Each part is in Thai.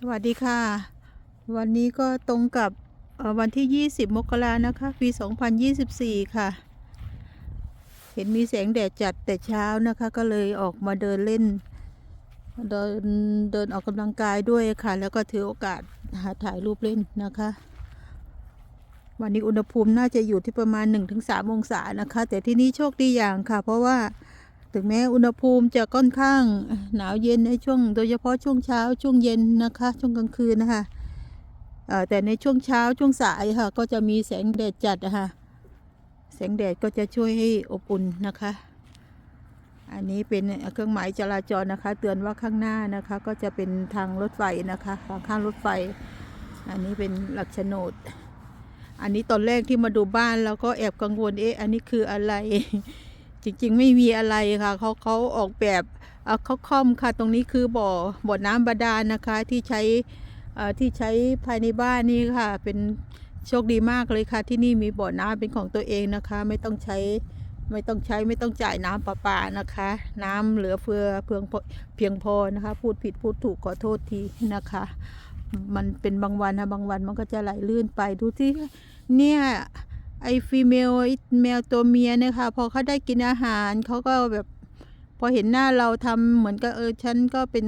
สวัสดีค่ะ วันนี้ก็ตรงกับวันที่ 20 มกรานะคะปี 2024 ค่ะ เห็นมีแสงแดดจัดแต่เช้านะคะ ก็เลยออกมาเดินเล่น เดินเดินออกกำลังกายด้วยค่ะ แล้วก็ถือโอกาสหาถ่ายรูปเล่นนะคะ วันนี้อุณหภูมิน่าจะอยู่ที่ประมาณ 1-3 องศานะคะ แต่ที่นี่โชคดีอย่างค่ะ เพราะว่า ถึงแม้อุณหภูมิจะค่อนข้างหนาวเย็นในช่วง โดยเฉพาะช่วงเช้าช่วงเย็นนะคะ ช่วงกลางคืนนะคะแต่ในช่วงเช้าช่วงสายค่ะ ก็จะมีแสงแดดจัดนะคะแสงแดดก็จะช่วยให้อบอุ่นนะคะ อันนี้เป็นเครื่องหมายจราจรนะคะ เตือนว่าข้างหน้านะคะ ก็จะเป็นทางรถไฟนะคะทางข้างรถไฟ อันนี้เป็นหลักโฉนด อันนี้ตอนแรกที่มาดูบ้านแล้วก็แอบกังวลเอ๊ะอันนี้คืออะไร จริงๆ ไม่มีอะไรค่ะเขาเขาออกแบบเอ่อเขาค่อมค่ะ ตรงนี้คือบ่อบ่อน้ำบาดาลนะคะ ที่ใช้ที่ใช้ภายในบ้านนี่ค่ะ เป็นโชคดีมากเลยค่ะ ที่นี่มีบ่อน้ำเป็นของตัวเองนะคะ ไม่ต้องใช้ไม่ต้องใช้ไม่ต้องจ่ายน้ำประปานะคะ น้ำเหลือเฟือเพียงพอเพียงพอนะคะ พูดผิดพูดถูกขอโทษทีนะคะ มันเป็นบางวันนะบางวันมันก็จะไหลลื่นไปดูที่เนี่ย ไอฟีเมลไอแมวตัวเมียเนี่ยค่ะพอเขาได้กินอาหารเขาก็แบบพอเห็นหน้าเราทำเหมือนกับเออฉันก็เป็น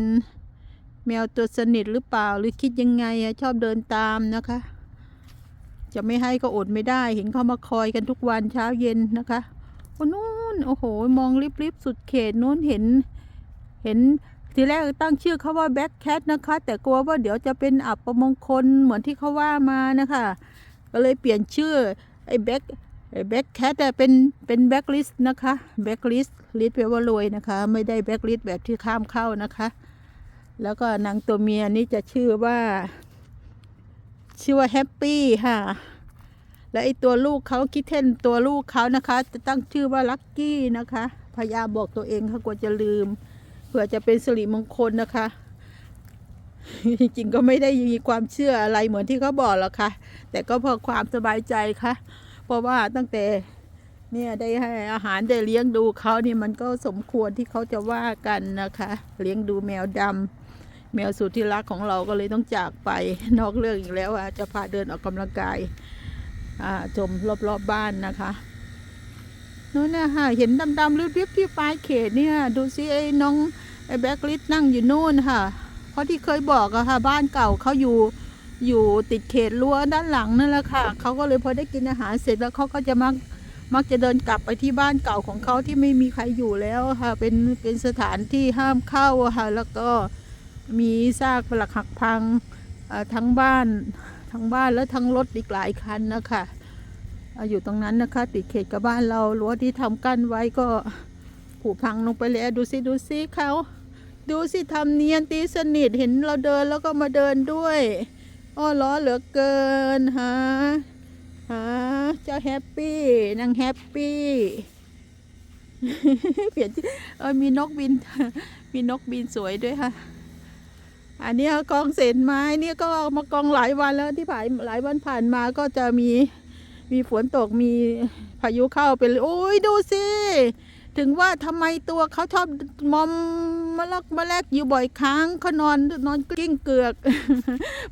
แมวตัวสนิทหรือเปล่าหรือคิดยังไงอะชอบเดินตามนะคะ จะไม่ให้ก็อดไม่ได้ เห็นเขามาคอยกันทุกวันเช้าเย็นนะคะโอ้นู้นโอ้โห มองริบๆสุดเขตนู้นเห็นเห็นทีแรกตั้งชื่อเขาว่าแบ็คแคทนะคะ แต่กลัวว่าเดี๋ยวจะเป็นอับประมงคลเหมือนที่เขาว่ามานะคะ ก็เลยเปลี่ยนชื่อ ไอ้แบ็คไอ้แบ็คแคทเป็นเป็นแบ็คลิสต์นะคะแบ็คลิสต์ลิสต์แปลว่ารวยนะคะ ไม่ได้แบ็คลิสต์แบบที่ข้ามเข้านะคะ แล้วก็นางตัวเมียนี่จะชื่อว่า ชื่อว่าแฮปปี้ค่ะ และไอ้ตัวลูกเขาคิดเทนตัวลูกเขานะคะ จะตั้งชื่อว่าลัคกี้นะคะพยายามบอกตัวเองค่ะกลัวจะลืมเผื่อจะเป็นสิริมงคลนะคะ จริงๆก็ไม่ได้มีความเชื่ออะไรเหมือนที่เขาบอกหรอกค่ะ แต่ก็เพื่อความสบายใจค่ะ เพราะว่าตั้งแต่เนี่ยได้ให้อาหารได้เลี้ยงดูเขานี่มันก็สมควรที่เขาจะว่ากันนะคะ เลี้ยงดูแมวดำแมวสุดที่รักของเราก็เลยต้องจากไป นอกเรื่องอีกแล้วอะจะพาเดินออกกำลังกายอ่าชมรอบๆบบ้านนะคะนู้นนะค่ะเห็นดำๆริบๆที่ปลายเขตเนี่ย ดูสิไอ้น้องไอ้แบ็กลิสนั่งอยู่นู่นค่ะ ราะที่เคยบอกอะค่ะ บ้านเก่าเขาอยู่อยู่ติดเขตรั้วด้านหลังนั่นแหละค่ะเขาก็เลยพอได้กินอาหารเสร็จแล้วเขาก็จะมักมักจะเดินกลับไปที่บ้านเก่าของเขาที่ไม่มีใครอยู่แล้วค่ะ เป็นเป็นสถานที่ห้ามเข้าค่ะ แล้วก็มีซากปลักหักพังอ่อทั้งบ้านทั้งบ้านและทั้งรถอีกหลายคันนะคะเอ่ออยู่ตรงนั้นนะคะ ติดเขตกับบ้านเรารั้วที่ทำกั้นไว้ก็ผุพังลงไปแล้วดูสิดูสิเขา ดูสิทำเนียนตีสนิทเห็นเราเดินแล้วก็มาเดินด้วยอ้อล้อเหลือเกินฮะฮะเจ้าแฮปปี้นางแฮปปี้เปลี่ยนเออมีนกบิน มีนกบินสวยด้วยค่ะ อันนี้กองเศษไม้เนี่ยก็มากองหลายวันแล้วที่ผ่านหลายวันผ่านมาก็จะมีมีฝนตกมีพายุเข้าเป็นโอ้ยดูสิ ถึงว่าทำไมตัวเขาชอบมอม มาลักมาแลกอยู่บ่อยครั้งเขานอนนอนกิ้งเกือก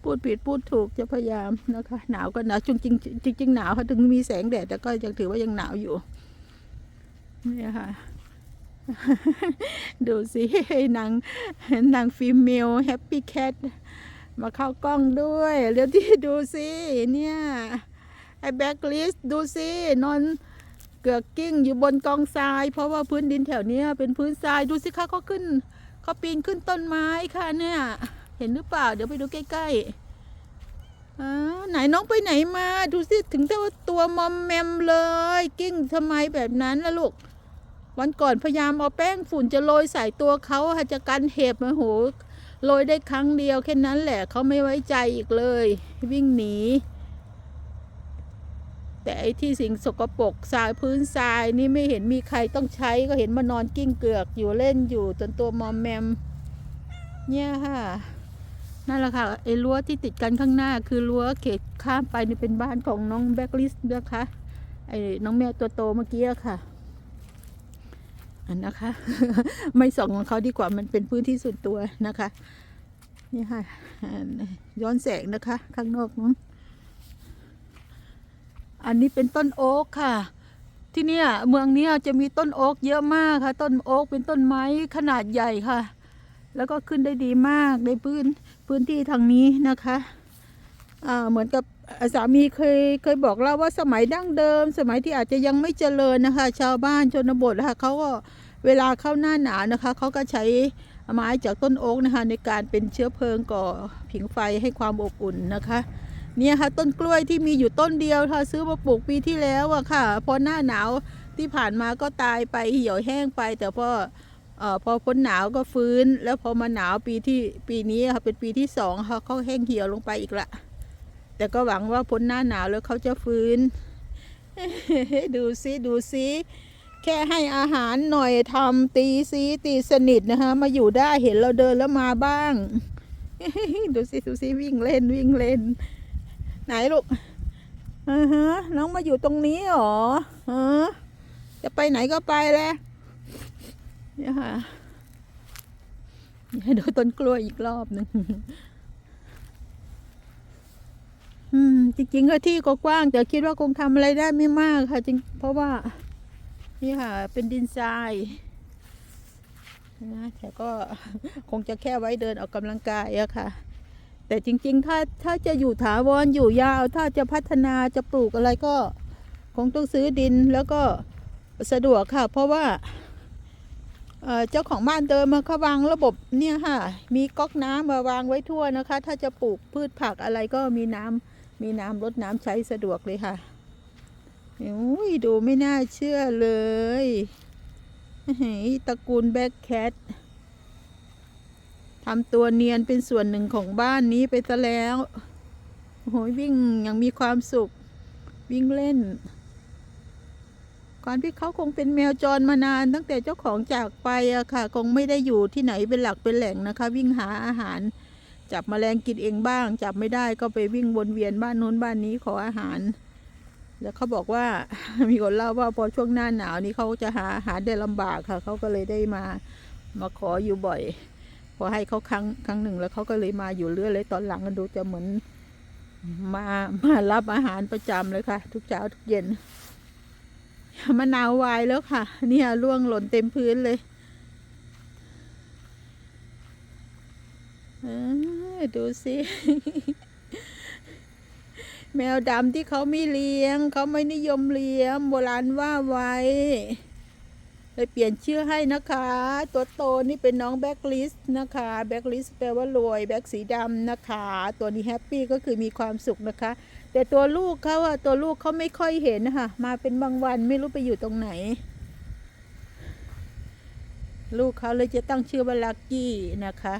พูดผิดพูดถูกจะพยายามนะคะ หนาวก็หนาวจริงจริงจริงหนาวค่ะถึงมีแสงแดดแต่ก็ยังถือว่ายังหนาวอยู่นี่ค่ะดูสินางนางฟีเมลแฮปปี้แคทมาเข้ากล้องด้วยเดี๋ยวที่ดูสิเนี่ยไอ้แบ็กลิสดูสินอนเกือกกิ้งอยู่บนกองทราย เพราะว่าพื้นดินแถวนี้เป็นพื้นทรายดูสิคะเขาขึ้น เขาปีนขึ้นต้นไม้ค่ะเนี่ย เห็นหรือเปล่า เดี๋ยวไปดูใกล้ๆอ่าไหนน้องไปไหนมา ดูสิถึงแต่ว่าตัวมอมแมมเลย กิ้งทำไมแบบนั้นล่ะลูก วันก่อนพยายามเอาแป้งฝุ่นจะโรยใส่ตัวเขาค่ะจะกันเห็บมาโหโรยได้ครั้งเดียวแค่นั้นแหละเขาไม่ไว้ใจอีกเลย วิ่งหนี แต่ไอ้ที่สิ่งสกปรกทรายพื้นทรายนี่ไม่เห็นมีใครต้องใช้ก็เห็นมานอนกิ้งเกือกอยู่เล่นอยู่จนตัวมอมแมม เนี่ยค่ะนั่นแหละค่ะไอ้รั้วที่ติดกันข้างหน้า คือรั้วเขตข้ามไปนี่เป็นบ้านของน้องแบ็กลิสนะคะไอ้น้องแมวตัวโตเมื่อกี้ค่ะอันนะคะ ไม่ส่องของเขาดีกว่ามันเป็นพื้นที่ส่วนตัวนะคะ นี่ค่ะ ย้อนแสงนะคะ ข้างนอกนู้น อันนี้เป็นต้นโอ๊กค่ะ ที่เนี่ยเมืองเนี้ยจะมีต้นโอ๊กเยอะมากค่ะ ต้นโอ๊กเป็นต้นไม้ขนาดใหญ่ค่ะ แล้วก็ขึ้นได้ดีมากในพื้นพื้นที่ทางนี้นะคะอ่าเหมือนกับสามีเคยเคยบอกเล่าว่าสมัยดั้งเดิม สมัยที่อาจจะยังไม่เจริญนะคะ ชาวบ้านชนบทนะคะเขาก็เวลาเข้าหน้าหนาวนะคะเขาก็ใช้ไม้จากต้นโอ๊กนะคะในการเป็นเชื้อเพลิงก่อผิงไฟให้ความอบอุ่นนะคะ เนี่ยค่ะต้นกล้วยที่มีอยู่ต้นเดียวค่ะซื้อมาปลูกปีที่แล้วอะค่ะ พอหน้าหนาวที่ผ่านมาก็ตายไปเหี่ยวแห้งไป แต่พออพอพ้นหนาวก็ฟื้น แล้วพอมาหนาวปีที่ปีนี้ค่ะเป็นปีที่สองค่ะเขาแห้งเหี่ยวลงไปอีกละแต่ก็หวังว่าพ้นหน้าหนาวแล้วเขาจะฟื้น ดูซิดูซิแค่ให้อาหารหน่อยทำตีซีตีสนิทนะคะมาอยู่ได้เห็นเราเดินแล้วมาบ้าง ดูซิดูซิวิ่งเล่นวิ่งเล่น ไหนลูกอือฮะน้องมาอยู่ตรงนี้หรอฮะจะไปไหนก็ไปแหล้วเนี่ยค่ะให้ดูต้นกล้วยอีกรอบหนึ่งอืม จริงๆก็ที่ก็กว้างแต่คิดว่าคงทำอะไรได้ไม่มากค่ะ จริง เพราะว่า นี่ค่ะ เป็นดินทรายนะแต่ก็คงจะแค่ไว้เดินออกกำลังกายอะค่ะ แต่จริงๆ ถ้าถ้าจะอยู่ถาวรอยู่ยาว ถ้าจะพัฒนาจะปลูกอะไรก็ คงต้องซื้อดินแล้วก็สะดวกค่ะ เพราะว่าเจ้าของบ้านเดิมมาเขาวางระบบเนี่ยค่ะ มีก๊อกน้ำมาวางไว้ทั่วนะคะ ถ้าจะปลูกพืชผักอะไรก็มีน้ำมีน้ำรดน้ำใช้สะดวกเลยค่ะอุ้ยดูไม่น่าเชื่อเลยเฮ้ยตระกูลแบ็คแคท ทำตัวเนียนเป็นส่วนหนึ่งของบ้านนี้ไปซะแล้ว โอ้โหวิ่งอย่างมีความสุข วิ่งเล่นก่อนที่เขาคงเป็นแมวจรมานาน ตั้งแต่เจ้าของจากไปอะค่ะ คงไม่ได้อยู่ที่ไหนเป็นหลักเป็นแหล่งนะคะ วิ่งหาอาหาร จับแมลงกินเองบ้าง จับไม่ได้ก็ไปวิ่งวนเวียนบ้านโน้นบ้านนี้ขออาหาร แล้วเขาบอกว่ามีคนเล่าว่าพอช่วงหน้าหนาวนี้เขาจะหาอาหารได้ลำบากค่ะเขาก็เลยได้มามาขออยู่บ่อย พอให้เขาครั้งครั้งหนึ่งแล้วเขาก็เลยมาอยู่เรื่อยเลยตอนหลังก็ดูจะเหมือนมามารับอาหารประจำเลยค่ะ ทุกเช้าทุกเย็นมะนาววายแล้วค่ะ เนี่ยร่วงหล่นเต็มพื้นเลยดูสิ แมวดำที่เขาไม่เลี้ยง เขาไม่นิยมเลี้ยง โบราณว่าไว้ เลยเปลี่ยนชื่อให้นะคะ ตัวโตนี่เป็นน้องแบ็กลิสนะคะแบ็กลิสแปลว่ารวยแบ็กสีดำนะคะ ตัวนี้แฮปปี้ก็คือมีความสุขนะคะ แต่ตัวลูกเขาอะตัวลูกเขาไม่ค่อยเห็นนะคะมาเป็นบางวันไม่รู้ไปอยู่ตรงไหน ลูกเขาเลยจะตั้งชื่อว่าลักกี้นะคะ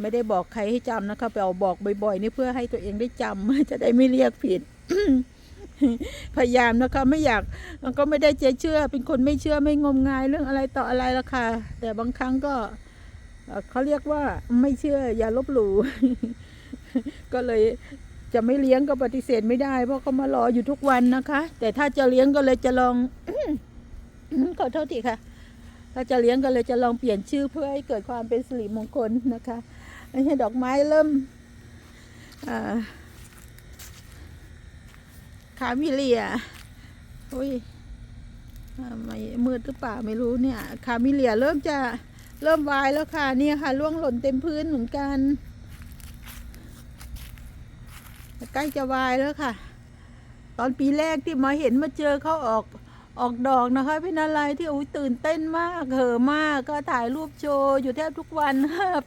ไม่ได้บอกใครให้จำนะคะไปเอาบอกบ่อยๆนี่เพื่อให้ตัวเองได้จำจะได้ไม่เรียกผิด พยายามนะคะไม่อยากมันก็ไม่ได้จเชื่อ เป็นคนไม่เชื่อไม่งมงายเรื่องอะไรต่ออะไรละค่ะ แต่บางครั้งก็เอ่อเขาเรียกว่าไม่เชื่ออย่าลบหลู่ก็เลยจะไม่เลี้ยงก็ปฏิเสธไม่ได้ เพราะเขามารออยู่ทุกวันนะคะ แต่ถ้าจะเลี้ยงก็เลยจะลองขอโทษทีค่ะ ถ้าจะเลี้ยงก็เลยจะลองเปลี่ยนชื่อเพื่อให้เกิดความเป็นสิริมงคลนะคะไม่ใช่ดอกไม้เริ่มอ่า คามิเลียอุ้ยไมมืดหรือเปล่าไม่รู้เนี่ยคามิเลียเริ่มจะเริ่มวายแล้วค่ะเนี่ยค่ะล่วงหล่นเต็มพื้นเหมือนกันใกล้จะวายแล้วค่ะ ตอนปีแรกที่มาเห็นมาเจอเขาออกออกดอกนะคะเป็นอะไรที่อุ้ยตื่นเต้นมากเหอะมากก็ถ่ายรูปโชว์อยู่แทบทุกวัน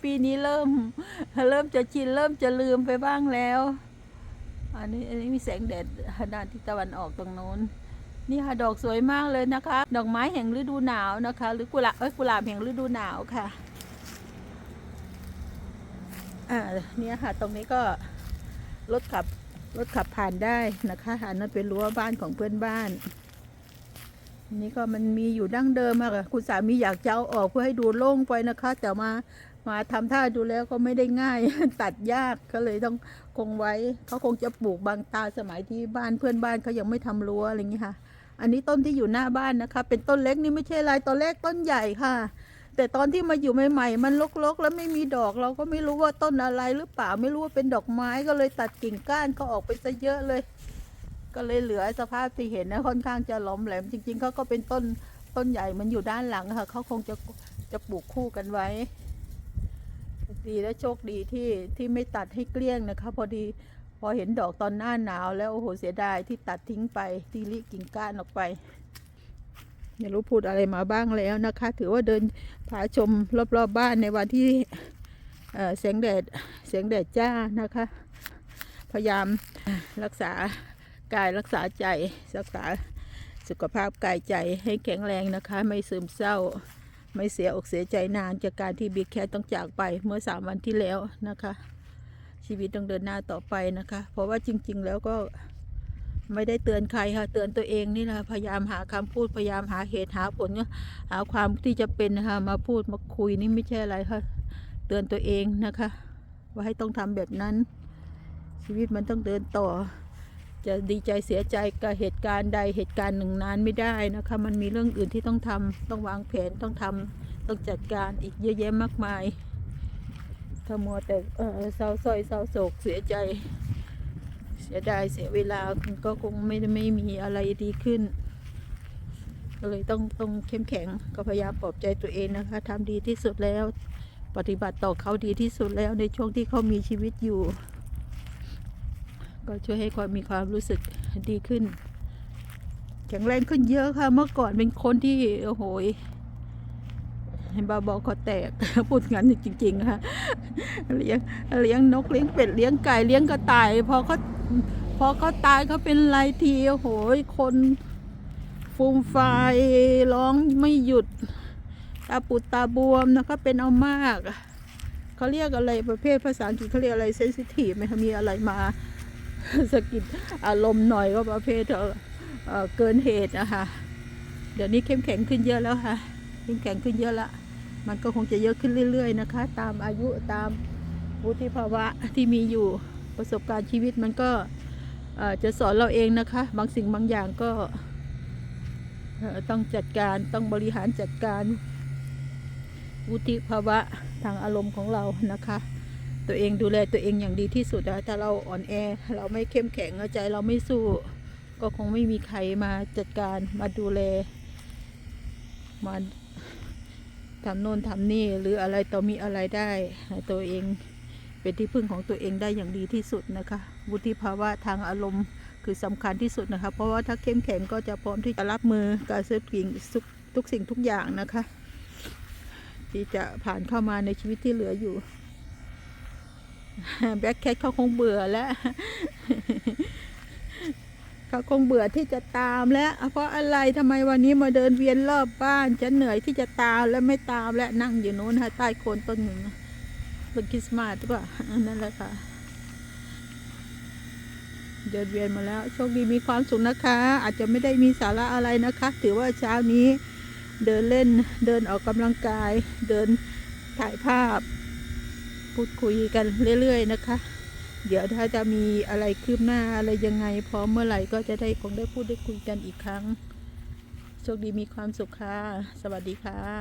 ปีนี้เริ่ม เริ่มจะชินเริ่มจะลืมไปบ้างแล้ว อันนี้อันนี้มีแสงแดดด้านทิศตะวันออกตรงโน้น นี่ค่ะดอกสวยมากเลยนะคะ ดอกไม้แห่งฤดูหนาวนะคะ หรือกุหลาบเอ้ยกุหลาบแห่งฤดูหนาวค่ะ อ่าเนี่ยค่ะ ตรงนี้ก็รถขับรถขับผ่านได้นะคะอันนั้นเป็นรั้วบ้านของเพื่อนบ้าน นี่ก็มันมีอยู่ดั้งเดิมอะค่ะคุณสามีอยากจะเอาออกเพื่อให้ดูโล่งไปนะคะ แต่มามาทำท่าดูแล้วก็ไม่ได้ง่าย ตัดยากก็เลยต้อง คงไว้ เขาคงจะปลูกบางตาสมัยที่บ้านเพื่อนบ้านเขายังไม่ทำรั้วอะไรอย่างนี้ค่ะ อันนี้ต้นที่อยู่หน้าบ้านนะคะ เป็นต้นเล็กนี่ไม่ใช่อะไรต้นเล็กต้นใหญ่ค่ะ แต่ตอนที่มาอยู่ใหม่ๆ มันรกๆ แล้วไม่มีดอกเราก็ไม่รู้ว่าต้นอะไรหรือเปล่าไม่รู้ว่าเป็นดอกไม้ก็เลยตัดกิ่งก้านก็ออกไปซะเยอะเลย ก็เลยเหลือสภาพที่เห็นนะค่อนข้างจะหล้อมแหลม จริง ๆเขาก็เป็นต้นต้นใหญ่มันอยู่ด้านหลังค่ะเขาคงจะจะปลูกคู่กันไว้ ดีและโชคดีที่ที่ไม่ตัดให้เกลี้ยงนะคะ พอดีพอเห็นดอกตอนหน้าหนาวแล้วโอ้โหเสียดายที่ตัดทิ้งไปที่ริกิ่งก้านออกไปไม่รู้พูดอะไรมาบ้างแล้วนะคะ ถือว่าเดินผาชมรอบๆบบ้านในวันที่เอ่อแสงแดดแสงแดดจ้านะคะ พยายามรักษากายรักษาใจรักษาสุขภาพกายใจให้แข็งแรงนะคะ ไม่ซึมเศร้า ไม่เสียอกเสียใจนานจากการที่บิ๊กแคทต้องจากไปเมื่อสามวันที่แล้วนะคะ ชีวิตต้องเดินหน้าต่อไปนะคะ เพราะว่าจริง ๆ แล้วก็ไม่ได้เตือนใครค่ะ เตือนตัวเองนี่แหละพยายามหาคำพูดพยายามหาเหตุหาผลหาความที่จะเป็นนะคะมาพูดมาคุยนี่ไม่ใช่อะไรค่ะเตือนตัวเองนะคะ ว่าให้ต้องทำแบบนั้น ชีวิตมันต้องเดินต่อ จะดีใจเสียใจกับเหตุการณ์ใดเหตุการณ์หนึ่งนานไม่ได้นะคะ มันมีเรื่องอื่นที่ต้องทำต้องวางแผนต้องทำต้องจัดการอีกเยอะแยะมากมายถ้ามัวแต่เออเศร้าส้อยเศร้าโศกเสียใจ เสียดายเสียเวลาก็คงไม่ไม่มีอะไรดีขึ้นก็เลยต้องต้องเข้มแข็งก็พยายามปลอบใจตัวเองนะคะทำดีที่สุดแล้ว ปฏิบัติต่อเขาดีที่สุดแล้วในช่วงที่เขามีชีวิตอยู่ ก็ช่วยให้ความมีความรู้สึกดีขึ้น แข็งแรงขึ้นเยอะค่ะ เมื่อก่อนเป็นคนที่โอ้โหบาบอคอแตกพูดงั้นจริงๆค่ะเลี้ยงเลี้ยงนกเลี้ยงเป็ดเลี้ยงไก่เลี้ยงกระต่ายพอเขาพอเขาตายเขาเป็นไรทีโอ้โหยคนฟูมไฟร้องไม่หยุดตาปุดตาบวมนะก็เป็นเอามากเขาเรียกอะไรประเภทภาษาอังกฤษเขาเรียกอะไรเซนซิทีฟไหมคะมีอะไรมา สะกิดอารมณ์หน่อยก็ประเภทเอ่อเอ่อเกินเหตุนะคะเดี๋ยวนี้เข้มแข็งขึ้นเยอะแล้วค่ะเข้มแข็งขึ้นเยอะละมันก็คงจะเยอะขึ้นเรื่อย ๆ นะคะ ตามอายุตามวุฒิภาวะที่มีอยู่ประสบการณ์ชีวิตมันก็จะสอนเราเองนะคะ บางสิ่งบางอย่างก็ต้องจัดการต้องบริหารจัดการวุฒิภาวะทางอารมณ์ของเรานะคะ ตัวเองดูแลตัวเองอย่างดีที่สุดนะถ้าเราอ่อนแอ เราไม่เข้มแข็งใจเราไม่สู้ ก็คงไม่มีใครมาจัดการมาดูแล มาทำโน่นทำนี่หรืออะไรต่อมีอะไรได้ตัวเองเป็นที่พึ่งของตัวเองได้อย่างดีที่สุดนะคะวุฒิภาวะทางอารมณ์คือสำคัญที่สุดนะคะ เพราะว่าถ้าเข้มแข็งก็จะพร้อมที่จะรับมือกับทุกสิ่งทุกสิ่งทุกอย่างนะคะ ที่จะผ่านเข้ามาในชีวิตที่เหลืออยู่ แบล็คแคทเขาคงเบื่อแล้วเขาคงเบื่อที่จะตามแล้วเพราะอะไรทำไมวันนี้มาเดินเวียนรอบบ้านฉันเหนื่อยที่จะตามแล้วไม่ตามและนั่งอยู่นู้นค่ะใต้โคนต้นหนึ่งต้นคริสต์มาสหรือเปล่าอันนั่นแหละค่ะ เดินเวียนมาแล้วโชคดีมีความสุขนะคะ อาจจะไม่ได้มีสาระอะไรนะคะ ถือว่าเช้านี้เดินเล่นเดินออกกำลังกาย เดินถ่ายภาพ พูดคุยกันเรื่อย ๆ นะคะ เดี๋ยวถ้าจะมีอะไรคืบหน้าอะไรยังไงพร้อมเมื่อไหร่ก็จะได้คงได้พูดได้คุยกันอีกครั้ง โชคดีมีความสุขค่ะ สวัสดีค่ะ